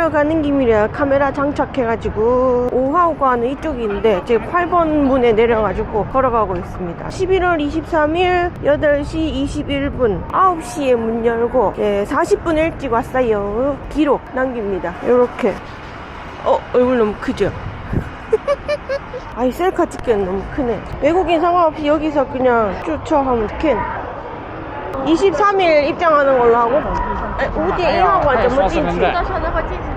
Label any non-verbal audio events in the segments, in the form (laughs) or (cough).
하러 가는 김이라 카메라 장착해가지고 5화호가 하는 이쪽인데 제 8번 문에 내려가지고 걸어가고 있습니다 11월 23일 8시 21분 9시에 문 열고 예, 40분 일찍 왔어요 기록 남깁니다 이렇게 어 얼굴 너무 크죠? 아이 셀카 찍기엔 너무 크네 외국인 상관없이 여기서 그냥 쫓아가면 캔 23일 입장하는 걸로 하고 어디 1하고 완전 멋진 지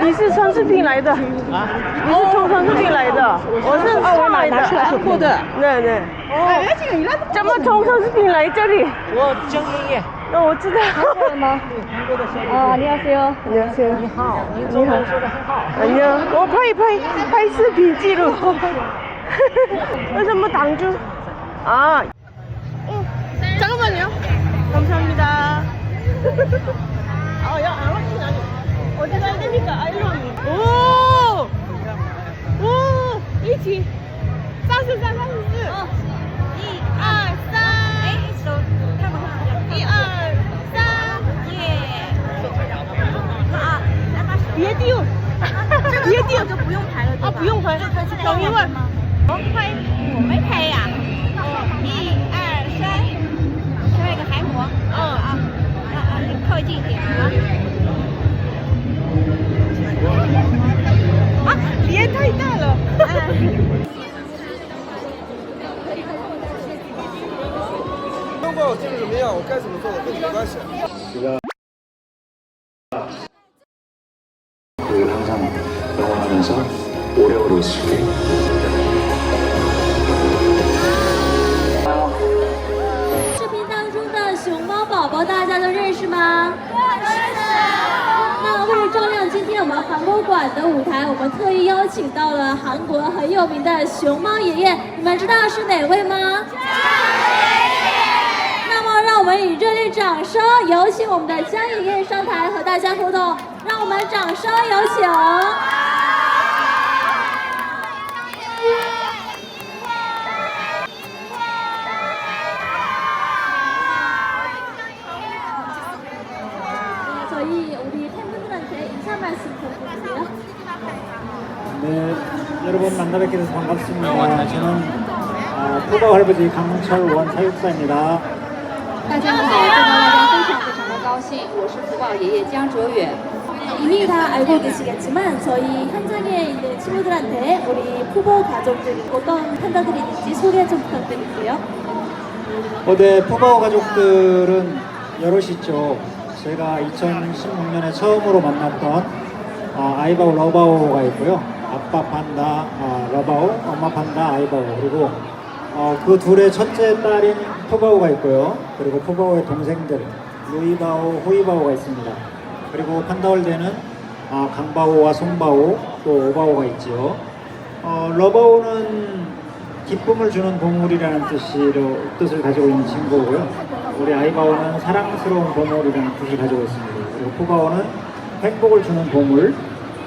你是穿视频来的？啊？你是从穿视频来的？我是上来的。拿出来是的。对对。哦。怎么从穿视频来这里？我江爷爷， 너무 멋지다. 아, 안녕하세요. 안녕하세요. 안녕. 안녕. 어, 파이, 파이, 파이스 빈지루. 그래서 뭐 당주. 아. 잠깐만요. 감사합니다. 아, 야, 안 왔긴 아니. 어디 가야 됩니까? 아, 일로 오! 오! 1치. 사스, 사스, 사스. 어. 2, 2, 아, 别丢，别丢就不用拍了啊，不用拍，等一会儿。我拍，我没拍呀。一二三，最后一个海姆。嗯啊，啊啊，你靠近一点啊。啊，脸太大了。通过这个怎么样？我该怎么做的跟你没关系。视频当中的熊猫宝宝，大家都认识吗？认识。那为了照亮今天我们韩国馆的舞台，我们特意邀请到了韩国很有名的熊猫爷爷。你们知道是哪位吗？那么让我们以热烈掌声，有请我们的江爷爷上台和大家互动。让我们掌声有请。 여러분 만나 뵙게 돼서 반갑습니다. 저는 아, 푸바 할아버지 강철원 사육사입니다. 大家好，见到大家非常非常的高兴，我是福宝爷爷江哲远。 이미 다 알고 계시겠지만 저희 현장에 있는 친구들한테 우리 푸보 가족들이 어떤 팬더들이 있는지 소개 좀 부탁드릴게요. 어, 네, 푸바오 가족들은 여럿이 있죠. 제가 2016년에 처음으로 만났던 아, 아이바오 러바오가 있고요. 아빠 판다 아, 러바오, 엄마 판다 아이바오 그리고 어, 그 둘의 첫째 딸인 푸바오가 있고요. 그리고 푸바오의 동생들 루이바오, 호이바오가 있습니다. 그리고 판다월드에는 아, 강바오와 송바오 또 오바오가 있지요. 어, 러바오는 기쁨을 주는 보물이라는 뜻으로, 뜻을 가지고 있는 친구고요. 우리 아이바오는 사랑스러운 보물이라는 뜻을 가지고 있습니다. 그리고 푸바오는 행복을 주는 보물,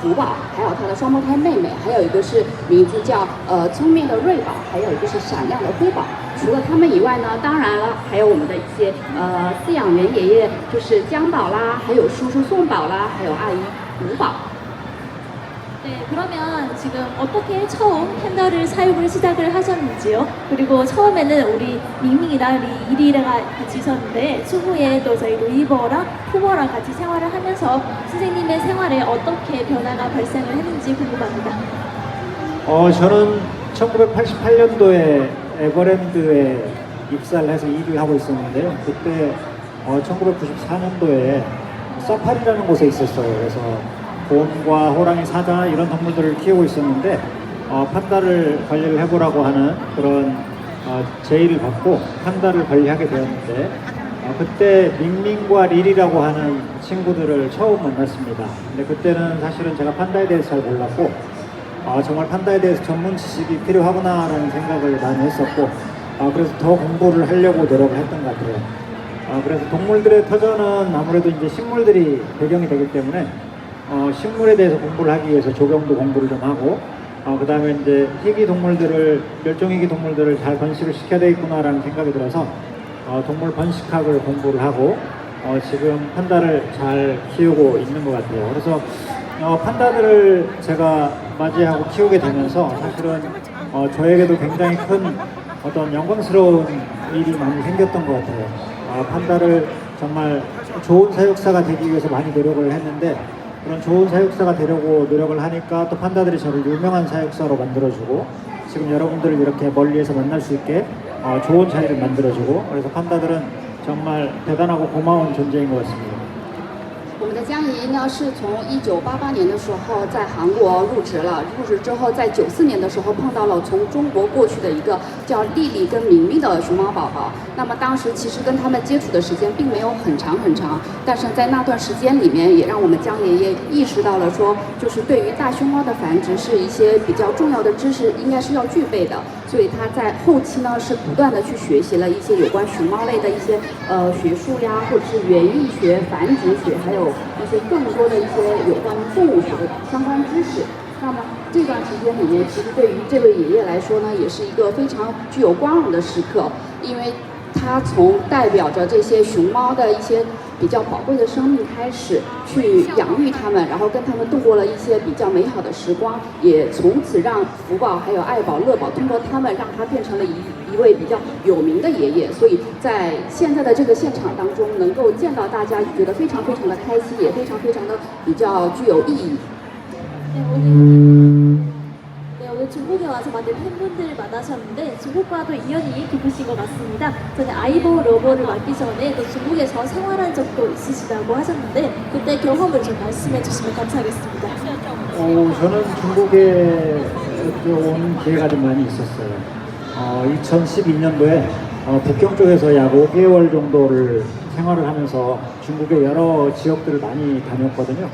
福宝，还有他的双胞胎妹妹，还有一个是名字叫呃聪明的瑞宝，还有一个是闪亮的辉宝。除了他们以外呢，当然了，还有我们的一些呃饲养员爷爷，就是江宝啦，还有叔叔宋宝啦，还有阿姨吴宝。 네, 그러면 지금 어떻게 처음 팬더를 사육을 시작을 하셨는지요? 그리고 처음에는 우리 밍밍이랑 리리랑 같이 있었는데 추후에 또 저희 루이버랑 푸버랑 같이 생활을 하면서 선생님의 생활에 어떻게 변화가 발생을 했는지 궁금합니다. 어, 저는 1988년도에 에버랜드에 입사를 해서 일을 하고 있었는데요. 그때 어, 1994년도에 사파리라는 곳에 있었어요. 그래서 곰과 호랑이, 사자 이런 동물들을 키우고 있었는데 어, 판다를 관리를 해보라고 하는 그런 어, 제의를 받고 판다를 관리하게 되었는데 어, 그때 밍밍과 릴이라고 하는 친구들을 처음 만났습니다. 근데 그때는 사실은 제가 판다에 대해서 잘 몰랐고 아, 정말 판다에 대해서 전문 지식이 필요하구나라는 생각을 많이 했었고 아, 그래서 더 공부를 하려고 노력을 했던 것 같아요. 아, 그래서 동물들의 터전은 아무래도 이제 식물들이 배경이 되기 때문에 어, 식물에 대해서 공부를 하기 위해서 조경도 공부를 좀 하고 어, 그 다음에 이제 희귀 동물들을 멸종위기 동물들을 잘 번식을 시켜야 되겠구나라는 생각이 들어서 어, 동물 번식학을 공부를 하고 어, 지금 판다를 잘 키우고 있는 것 같아요. 그래서 어, 판다들을 제가 맞이하고 키우게 되면서 사실은 어, 저에게도 굉장히 큰 어떤 영광스러운 일이 많이 생겼던 것 같아요. 어, 판다를 정말 좋은 사육사가 되기 위해서 많이 노력을 했는데 그런 좋은 사육사가 되려고 노력을 하니까 또 판다들이 저를 유명한 사육사로 만들어주고 지금 여러분들을 이렇게 멀리에서 만날 수 있게 어, 좋은 자리를 만들어주고 그래서 판다들은 정말 대단하고 고마운 존재인 것 같습니다. 江爷爷呢，是从一九八八年的时候在韩国入职了，入职之后，在九四年的时候碰到了从中国过去的一个叫丽丽跟明明的熊猫宝宝。那么当时其实跟他们接触的时间并没有很长很长，但是在那段时间里面，也让我们江爷爷意识到了说，就是对于大熊猫的繁殖是一些比较重要的知识，应该是要具备的。所以他在后期呢，是不断的去学习了一些有关熊猫类的一些呃学术呀，或者是园艺学、繁殖学，还有一些更多的一些有关动物学的相关知识。那么这段时间里面，其实对于这位爷爷来说呢，也是一个非常具有光荣的时刻，因为他从代表着这些熊猫的一些比较宝贵的生命开始，去养育他们，然后跟他们度过了一些比较美好的时光，也从此让福宝还有爱宝、乐宝通过他们，让他变成了一一位比较有名的爷爷。所以在现在的这个现场当中，能够见到大家，觉得非常非常的开心，也非常非常的比较具有意义。 중국에 와서 많은 팬분들을 만나셨는데 중국과도 인연이 깊으신 것 같습니다. 전에 아이보 러버를 맡기 전에 또 중국에서 생활한 적도 있으시다고 하셨는데 그때 경험을 좀 말씀해 주시면 감사하겠습니다. 어, 저는 중국에 온 기회가 좀 많이 있었어요. 어, 2012년도에 어, 북경 쪽에서 약 5개월 정도를 생활을 하면서 중국의 여러 지역들을 많이 다녔거든요.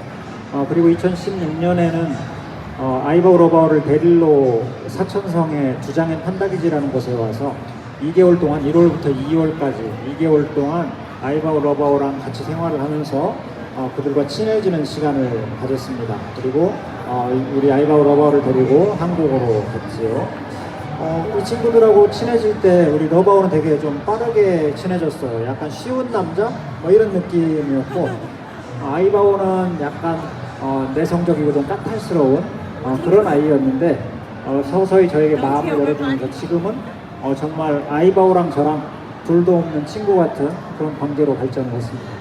어, 그리고 2016년에는 어, 아이바오 러바오를 베릴로 사천성의 두장엔 판다기지라는 곳에 와서 2개월 동안 1월부터 2월까지 2개월 동안 아이바오 러바오랑 같이 생활을 하면서 어, 그들과 친해지는 시간을 가졌습니다. 그리고 어, 우리 아이바오 러바오를 데리고 한국으로 갔지요. 어, 이 친구들하고 친해질 때 우리 러바오는 되게 좀 빠르게 친해졌어요. 약간 쉬운 남자? 뭐 이런 느낌이었고 어, 아이바오는 약간 어, 내성적이고 좀 까탈스러운 어, 그런 아이였는데 어, 서서히 저에게 마음을 열어주면서 지금은 어, 정말 아이바오랑 저랑 둘도 없는 친구 같은 그런 관계로 발전을 했습니다.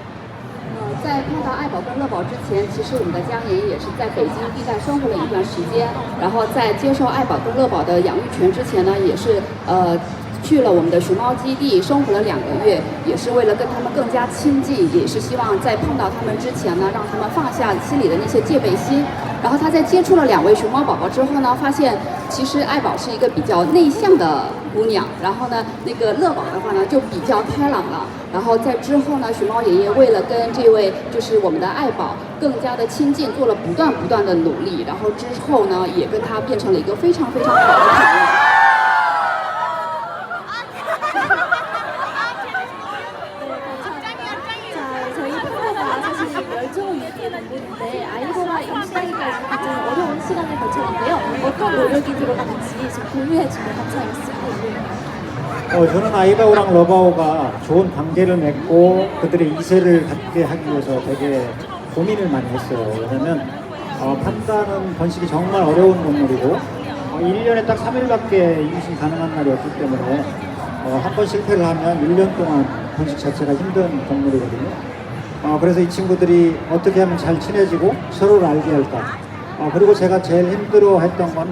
呃，在碰到爱宝跟乐宝之前，其实我们的江爷爷也是在北京地带生活了一段时间，然后在接受爱宝跟乐宝的养育权之前呢，也是呃 去了我们的熊猫基地生活了两个月，也是为了跟他们更加亲近，也是希望在碰到他们之前呢，让他们放下心里的那些戒备心。然后他在接触了两位熊猫宝宝之后呢，发现其实爱宝是一个比较内向的姑娘，然后呢，那个乐宝的话呢就比较开朗了。然后在之后呢，熊猫爷爷为了跟这位就是我们的爱宝更加的亲近，做了不断不断的努力。然后之后呢，也跟他变成了一个非常非常好的朋友。 시간을 거쳤는데요. 어떤 노력이 들어가는지 좀 공유해 주면 감사하겠습니다. 어, 저는 아이바오랑 러바오가 좋은 관계를 맺고 그들의 이세를 갖게 하기 위해서 되게 고민을 많이 했어요. 왜냐면 어, 판다는 번식이 정말 어려운 동물이고 어, 1년에 딱 3일밖에 임신 가능한 날이 없기 때문에 어, 한 번 실패를 하면 1년 동안 번식 자체가 힘든 동물이거든요. 어, 그래서 이 친구들이 어떻게 하면 잘 친해지고 서로를 알게 할까. 어, 그리고 제가 제일 힘들어 했던 건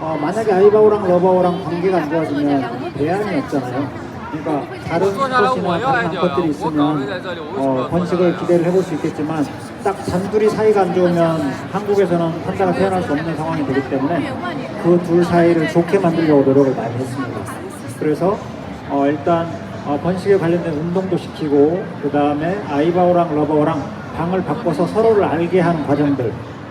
어, 만약에 아이바오랑 러바오랑 관계가 안 좋아지면 대안이 없잖아요. 그러니까 다른 것이나 다른 것들이 있으면 어, 번식을 기대를 해볼 수 있겠지만 딱 단둘이 사이가 안 좋으면 한국에서는 판다가 태어날 수 없는 상황이 되기 때문에 그 둘 사이를 좋게 만들려고 노력을 많이 했습니다. 그래서 어, 일단 어, 번식에 관련된 운동도 시키고 그 다음에 아이바오랑 러바오랑 방을 바꿔서 서로를 알게 하는 과정들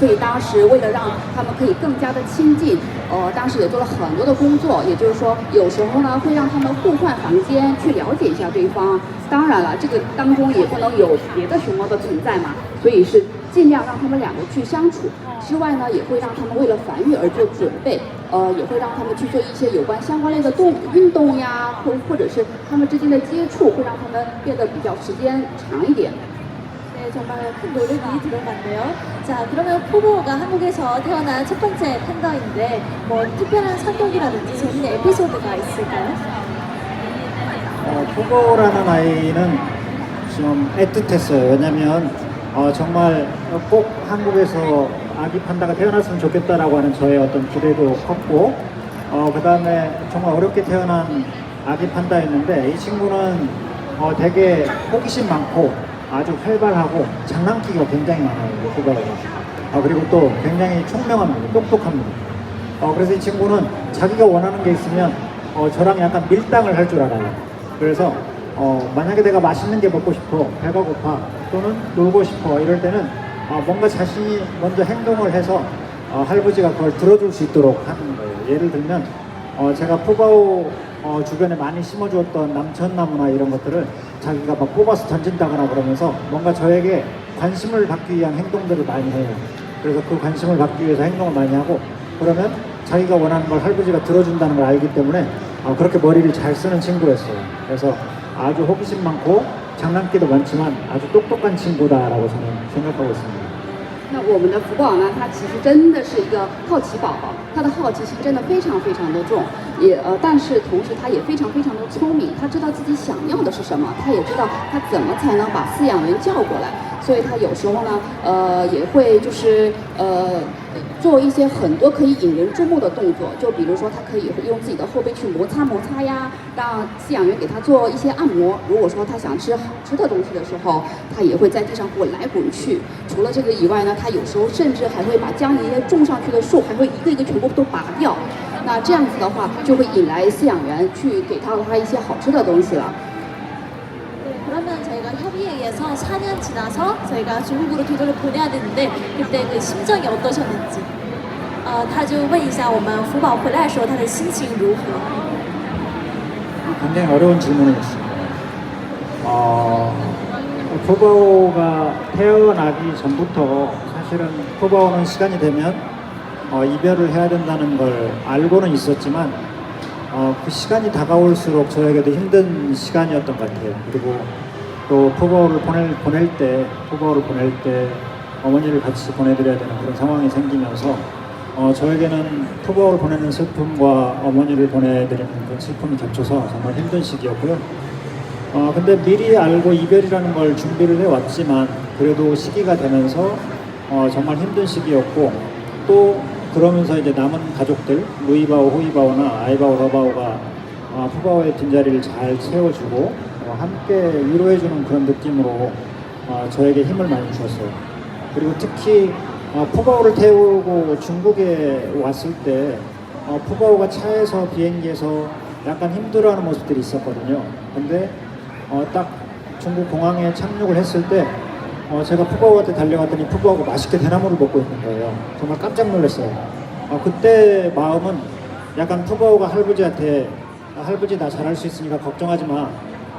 所以当时为了让他们可以更加的亲近，呃，当时也做了很多的工作，也就是说，有时候呢会让他们互换房间去了解一下对方。当然了，这个当中也不能有别的熊猫的存在嘛，所以是尽量让他们两个去相处。之外呢，也会让他们为了繁育而做准备，呃，也会让他们去做一些有关相关类的动运动呀，或或者是他们之间的接触，会让他们变得比较时间长一点。 네, 정말 큰 노력이 들어갔네요. 자, 그러면 포보가 한국에서 태어난 첫 번째 팬더인데 뭐 특별한 성격이라든지 재밌는 에피소드가 있을까요? 어, 포고라는 아이는 좀 애틋했어요. 왜냐면 어, 정말 꼭 한국에서 아기 판다가 태어났으면 좋겠다라고 하는 저의 어떤 기대도 컸고 어, 그 다음에 정말 어렵게 태어난 아기 판다였는데 이 친구는 어, 되게 호기심 많고 아주 활발하고 장난기가 굉장히 많아요. 이 포고가. 어, 그리고 또 굉장히 총명합니다. 똑똑합니다. 어, 그래서 이 친구는 자기가 원하는 게 있으면 어, 저랑 약간 밀당을 할 줄 알아요. 그래서 어, 만약에 내가 맛있는 게 먹고 싶어, 배가 고파, 또는 놀고 싶어 이럴 때는 어, 뭔가 자신이 먼저 행동을 해서 어, 할아버지가 그걸 들어줄 수 있도록 하는 거예요. 예를 들면 어, 제가 푸바오 어, 주변에 많이 심어주었던 남천나무나 이런 것들을 자기가 막 뽑아서 던진다거나 그러면서 뭔가 저에게 관심을 받기 위한 행동들을 많이 해요. 그래서 그 관심을 받기 위해서 행동을 많이 하고 그러면 자기가 원하는 걸 할아버지가 들어준다는 걸 알기 때문에 어, 그렇게 머리를 잘 쓰는 친구였어요. 그래서 아주 호기심 많고 장난기도 많지만 아주 똑똑한 친구다라고 저는 생각하고 있습니다. 那我们的福宝呢，它其实真的是一个好奇宝宝，它的好奇心真的非常非常的重，也呃，但是同时它也非常非常的聪明，它知道自己想要的是什么，它也知道它怎么才能把饲养员叫过来，所以它有时候呢，呃，也会就是呃。做一些很多可以引人注目的动作，就比如说，它可以用自己的后背去摩擦摩擦呀，让饲养员给它做一些按摩。如果说它想吃好吃的东西的时候，它也会在地上滚来滚去。除了这个以外呢，它有时候甚至还会把将一些种上去的树，还会一个一个全部都拔掉。那这样子的话，就会引来饲养员去给到它一些好吃的东西了。 해서 4년 지나서 저희가 중국으로 뒤돌려 보내야 되는데 그때 그 심정이 어떠셨는지 呃，他就问一下我们福宝回来的时候他的心情如何？ 굉장히 어려운 질문이었습니다. 어, 푸바오가 태어나기 전부터 사실은 푸바오는 시간이 되면 어, 이별을 해야 된다는 걸 알고는 있었지만 어, 그 시간이 다가올수록 저에게도 힘든 시간이었던 것 같아요. 그리고 또 푸바오를 보낼, 보낼 때, 푸바오를 보낼 때 어머니를 같이 보내드려야 되는 그런 상황이 생기면서 어, 저에게는 푸바오를 보내는 슬픔과 어머니를 보내드리는 그 슬픔이 겹쳐서 정말 힘든 시기였고요. 어, 근데 미리 알고 이별이라는 걸 준비를 해왔지만 그래도 시기가 되면서 어, 정말 힘든 시기였고 또 그러면서 이제 남은 가족들 루이바오, 호이바오나 아이바오, 러바오가 어, 푸바오의 빈자리를 잘 채워주고 어, 함께 위로해주는 그런 느낌으로 어, 저에게 힘을 많이 주었어요. 그리고 특히 어, 푸바오를 태우고 중국에 왔을 때 어, 푸바오가 차에서 비행기에서 약간 힘들어하는 모습들이 있었거든요. 근데 어, 딱 중국 공항에 착륙을 했을 때 어, 제가 푸바오한테 달려갔더니 푸바오가 맛있게 대나무를 먹고 있는 거예요. 정말 깜짝 놀랐어요. 어, 그때 마음은 약간 푸바오가 할아버지한테 아, 할아버지 나 잘할 수 있으니까 걱정하지 마.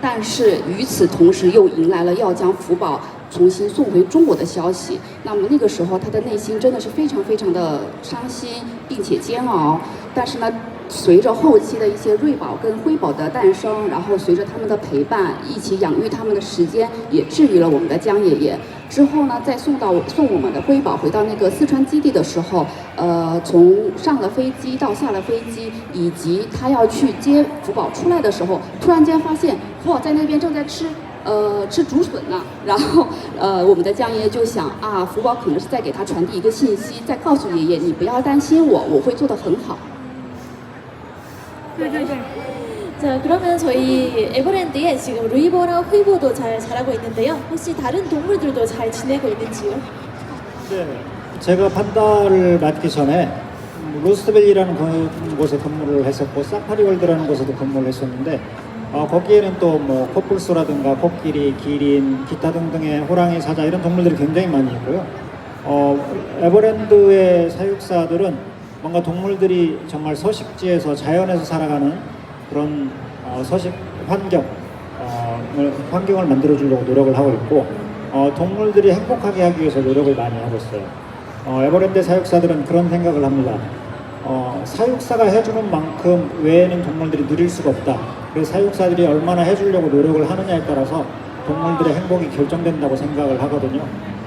但是与此同时，又迎来了要将福宝重新送回中国的消息。那么那个时候，他的内心真的是非常非常的伤心，并且煎熬。但是呢，随着后期的一些瑞宝跟辉宝的诞生，然后随着他们的陪伴，一起养育他们的时间，也治愈了我们的江爷爷。之后呢，再送到送我们的辉宝回到那个四川基地的时候，呃，从上了飞机到下了飞机，以及他要去接福宝出来的时候，突然间发现福宝在那边正在吃。呃，吃竹笋呢，然后呃，我们的江爷爷就想啊，福宝可能是在给他传递一个信息，在告诉爷爷，你不要担心我，我会做得很好。对对对 자 그러면 저희 에버랜드에 지금 루이버랑 휘보도 잘 자라고 있는데요. 혹시 다른 동물들도 잘 지내고 있는지요? 네. 제가 판다를 맡기 전에 음, 로스트밸리라는 그 곳에 근무를 했었고 사파리월드라는 곳에도 근무를 했었는데 어, 거기에는 또 뭐 코뿔소라든가 코끼리, 기린, 기타 등등의 호랑이, 사자 이런 동물들이 굉장히 많이 있고요. 어, 에버랜드의 사육사들은 뭔가 동물들이 정말 서식지에서 자연에서 살아가는 그런 어, 서식 환경, 어, 을- 환경을 만들어 주려고 노력을 하고 있고 어, 동물들이 행복하게 하기 위해서 노력을 많이 하고 있어요. 어, 에버랜드 사육사들은 그런 생각을 합니다. 어, 사육사가 해주는 만큼 외에는 동물들이 누릴 수가 없다. 그래서 사육사들이 얼마나 해주려고 노력을 하느냐에 따라서 동물들의 행복이 결정된다고 생각을 하거든요.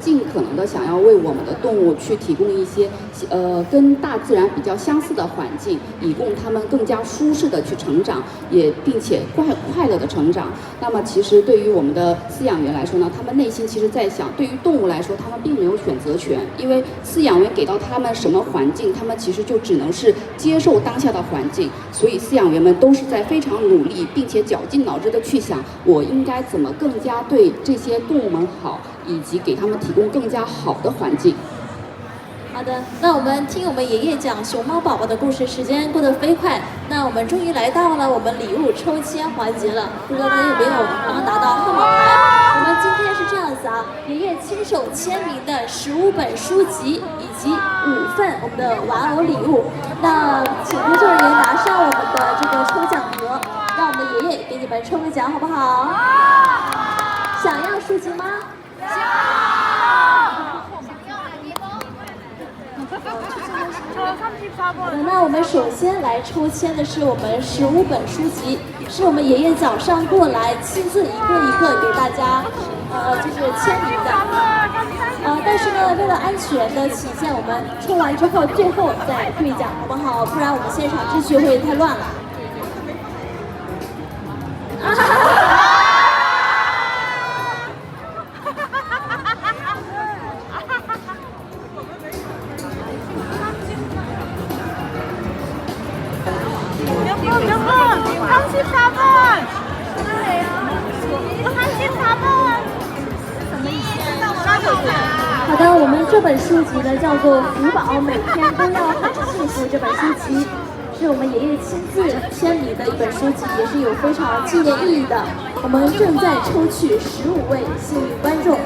尽可能的想要为我们的动物去提供一些呃跟大自然比较相似的环境，以供它们更加舒适的去成长，也并且快快乐的成长。那么其实对于我们的饲养员来说呢，他们内心其实在想，对于动物来说，他们并没有选择权，因为饲养员给到他们什么环境，他们其实就只能是接受当下的环境。所以饲养员们都是在非常努力，并且绞尽脑汁的去想，我应该怎么更加对这些动物们好，以及给他们提供更加好的环境。好的，那我们听我们爷爷讲熊猫宝宝的故事，时间过得飞快。那我们终于来到了我们礼物抽签环节了，不知道大家有没有刚刚拿到号码牌？我们今天是这样子啊，爷爷亲手签名的十五本书籍以及五份我们的玩偶礼物。那请工作人员拿上我们的这个抽奖盒，让我们的爷爷给你们抽个奖，好不好？想要书籍吗？好的，那我们首先来抽签的是我们十五本书籍，是我们爷爷早上过来亲自一个一个给大家，呃，就是签名的。呃，但是呢，为了安全的起见，我们抽完之后最后再兑奖，好不好？不然我们现场秩序会太乱了。(laughs) 34 번! 34 번! 好的，我们这本书籍呢叫做《福宝每天都要很幸福》，这本书籍是我们爷爷亲自签名的一本书籍，也是有非常纪念意义的。我们正在抽取十五位幸运观众。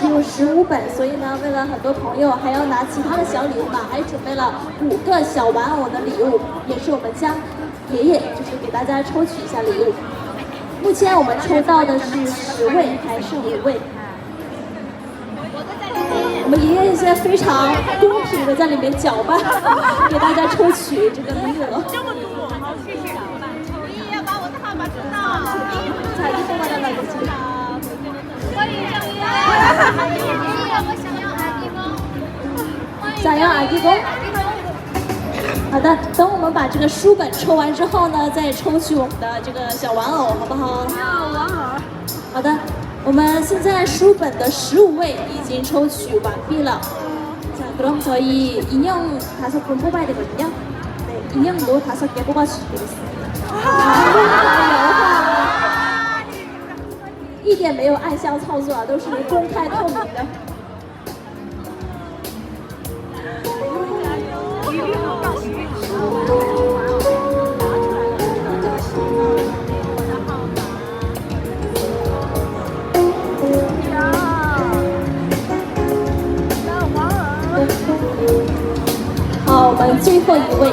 只有十五本，所以呢，为了很多朋友还要拿其他的小礼物嘛，还准备了五个小玩偶的礼物，也是我们将爷爷就是给大家抽取一下礼物。目前我们抽到的是十位，还剩五位。我们爷爷现在非常公平的在里面搅拌，(laughs) 给大家抽取这个名额。这么多，好，谢谢。爷爷把我的号码知道。(laughs) 想要阿弟公。想要阿弟公。好的，等我们把这个书本抽完之后呢，再抽取我们的这个小玩偶，好不好？玩偶。好的，我们现在书本的十五位已经抽取完毕了。 자, 그럼 저희 인형 다섯 분 뽑아야 되거든요. 네, 인형도 다섯 개 뽑아주시겠습니다. (laughs) 一点没有暗箱操作啊，都是公开透明的。好，我们最后一位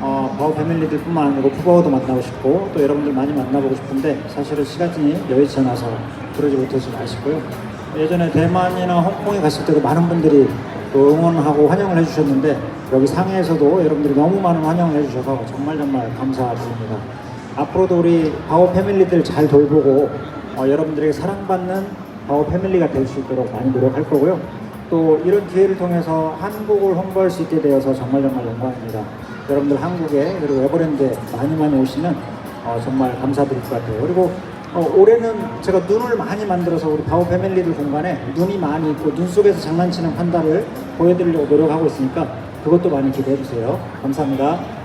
어, 바오 패밀리들뿐만 아니고 푸바오도 만나고 싶고 또 여러분들 많이 만나보고 싶은데 사실은 시간이 여의치 않아서 그러지 못해서 아쉽고요. 예전에 대만이나 홍콩에 갔을 때도 많은 분들이 또 응원하고 환영을 해주셨는데 여기 상해에서도 여러분들이 너무 많은 환영을 해주셔서 정말 정말 감사드립니다. 앞으로도 우리 바오 패밀리들 잘 돌보고 어, 여러분들에게 사랑받는 바오 패밀리가 될 수 있도록 많이 노력할 거고요. 또 이런 기회를 통해서 한국을 홍보할 수 있게 되어서 정말 정말 영광입니다. 여러분들 한국에 그리고 에버랜드에 많이 많이 오시면 어, 정말 감사드릴 것 같아요. 그리고 어, 올해는 제가 눈을 많이 만들어서 우리 바오 패밀리들 공간에 눈이 많이 있고 눈 속에서 장난치는 판다를 보여드리려고 노력하고 있으니까 그것도 많이 기대해 주세요. 감사합니다.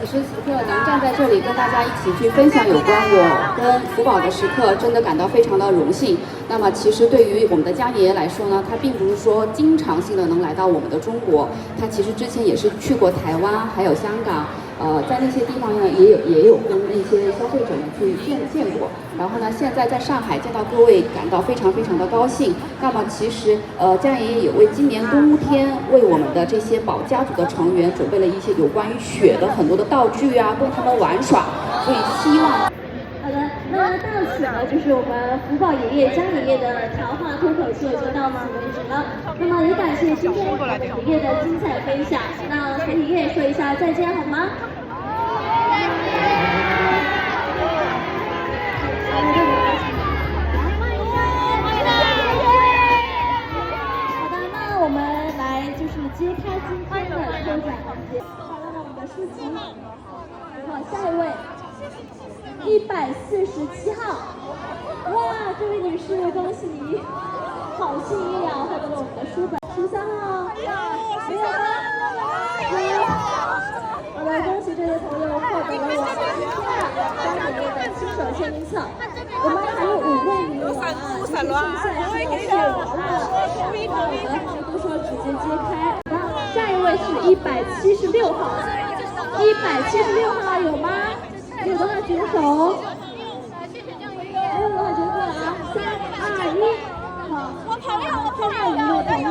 此时此刻能站在这里跟大家一起去分享有关我跟福宝的时刻，真的感到非常的荣幸。那么其实对于我们的江爷爷来说呢，他并不是说经常性的能来到我们的中国，他其实之前也是去过台湾，还有香港。呃，在那些地方呢，也有也有跟那些消费者们去见见过。然后呢，现在在上海见到各位，感到非常非常的高兴。那么其实，呃，江爷爷也为今年冬天为我们的这些宝家族的成员准备了一些有关于雪的很多的道具啊，供他们玩耍。所以希望。好的，那到此呢，就是我们福宝爷爷江爷爷的谈话脱口秀就到此为止了。那么也感谢今天我们爷爷的精彩分享。那和爷爷说一下再见好吗？好的，那我们来就是揭开今天的抽奖环节，看到我们的书籍。好，下一位。一百四十七号，哇，这位女士，恭喜你，好幸运呀，获得了我们的书本。十三号，没有吗？有。好的，恭喜这位朋友获得了我们今天的张爷爷的亲手签名册。我们还有五位名额啊，就是剩下是写完了，我们还是都说直接揭开。下一位是一百七十六号，一百七十六号有吗？有多少举手。没有的话举手啊！三二一，好。我朋友，我朋友，一位朋友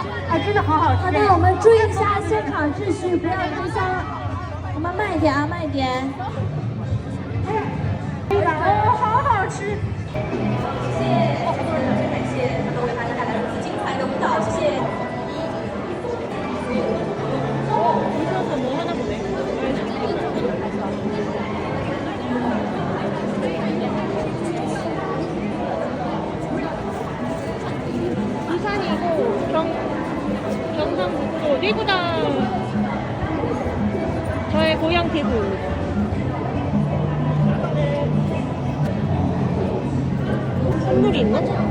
真的好好吃。好的，我们注意一下现场秩序，不要互相。我们慢一点啊，慢一点。哎，哦，好好吃。谢谢，好多人感谢，感谢为大家带来如此精彩的舞蹈，谢谢。 대구다. 저의 고향 대구. 선물이 있나?